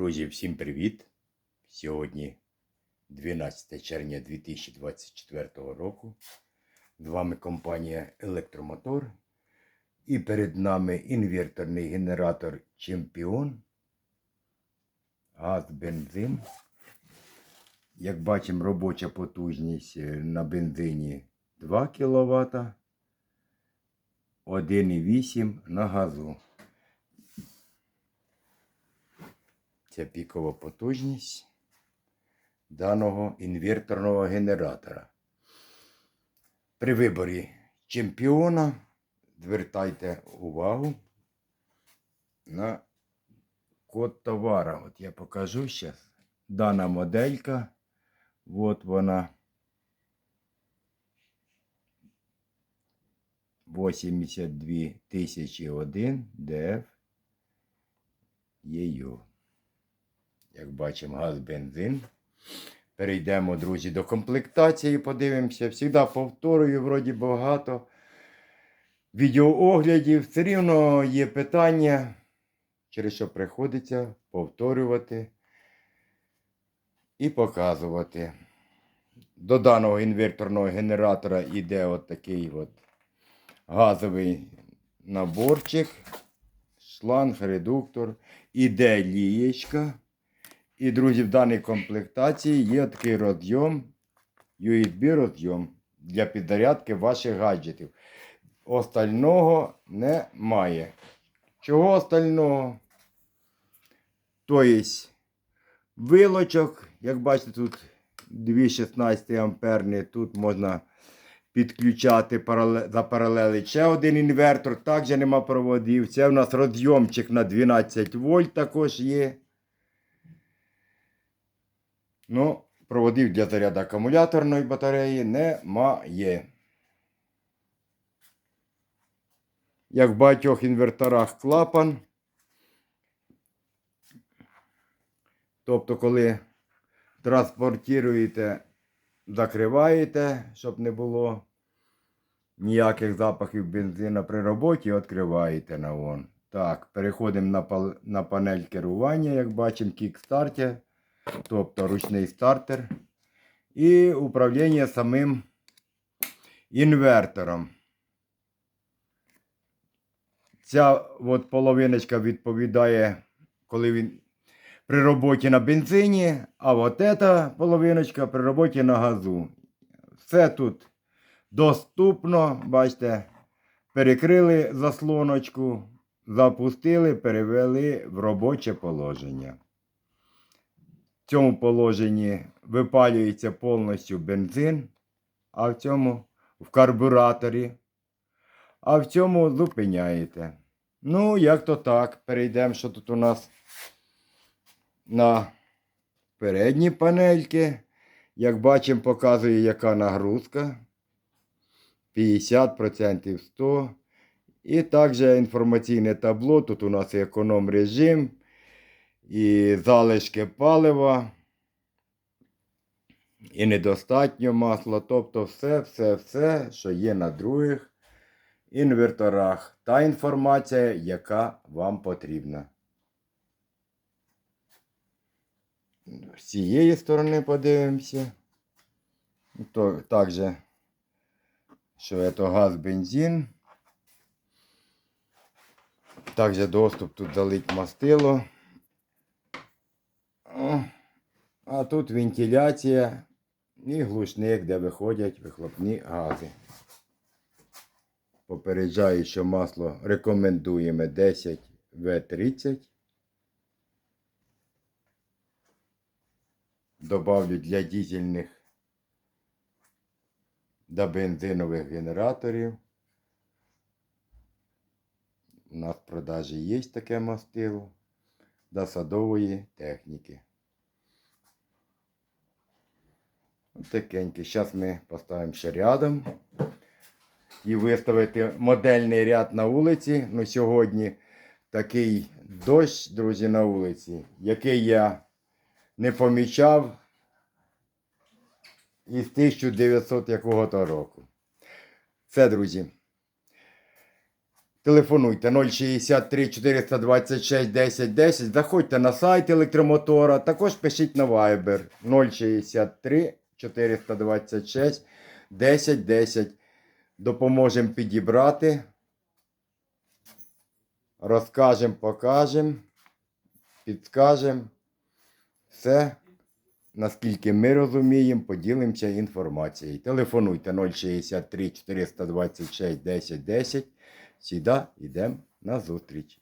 Друзі, всім привіт! Сьогодні 12 червня 2024 року. З вами компанія Електромотор. І перед нами інверторний генератор Чемпіон. Газ, бензин. Як бачимо, робоча потужність е, на бензині 2 кВт. 1,8 на газу. Це пікова потужність даного інверторного генератора. При виборі чемпіона звертайте увагу на код товара. От я покажу зараз. Дана моделька. От вона. 82 тисячі 1 ДФ ЄЮ. Як бачимо, газ, бензин. Перейдемо, друзі, до комплектації. Подивимося. Всігда повторюю, вроді багато відеооглядів. Все рівно є питання, через що приходиться повторювати і показувати. До даного інверторного генератора йде от такий от газовий наборчик, шланг, редуктор, іде лієчка. І, друзі, в даній комплектації є такий розйом, USB розйом для підзарядки ваших гаджетів. Остального немає. Чого остального? Тобто, вилочок, як бачите, тут 2,16 амперні, тут можна підключати за паралели ще один інвертор, також нема проводів. Це у нас розйомчик на 12 вольт також є. Ну, проводів для заряду акумуляторної батареї немає. Як в багатьох інверторах клапан. Тобто, коли транспортуєте, закриваєте, щоб не було ніяких запахів бензина при роботі, відкриваєте на вон. Так, переходимо на, на панель керування, як бачимо, кікстартер тобто ручний стартер, і управління самим інвертором. Ця от половиночка відповідає, коли він при роботі на бензині, а от ця половиночка при роботі на газу. Все тут доступно, бачите, перекрили заслоночку, запустили, перевели в робоче положення. В цьому положенні випалюється повністю бензин, а в цьому в карбюраторі, а в цьому зупиняєте. Ну, як то так, перейдемо, що тут у нас на передні панельки. Як бачимо, показує, яка нагрузка. 50% 100. І також інформаційне табло. Тут у нас економ режим і залишки палива, і недостатньо масла. Тобто все, все, все, що є на других інверторах. Та інформація, яка вам потрібна. З цієї сторони подивимося. То, також, що це газ, бензин. Також доступ тут залить мастило. А тут вентиляція і глушник, де виходять вихлопні гази. Попереджаю, що масло рекомендуємо 10 В30. Добавлю для дизельних та бензинових генераторів. У нас в продажі є таке мастило до садової техніки. Такеньке. Зараз ми поставимо ще рядом і виставити модельний ряд на вулиці. Ну, сьогодні такий дощ, друзі, на вулиці, який я не помічав із 1900 якого то року. Це, друзі. Телефонуйте 063 426 10 10. Заходьте на сайт електромотора. Також пишіть на Viber 063 426 10 10. Допоможемо підібрати. Розкажемо, покажемо, підскажемо. Все, наскільки ми розуміємо, поділимося інформацією. Телефонуйте 063 426 10 10. Сюди йдемо на зустріч.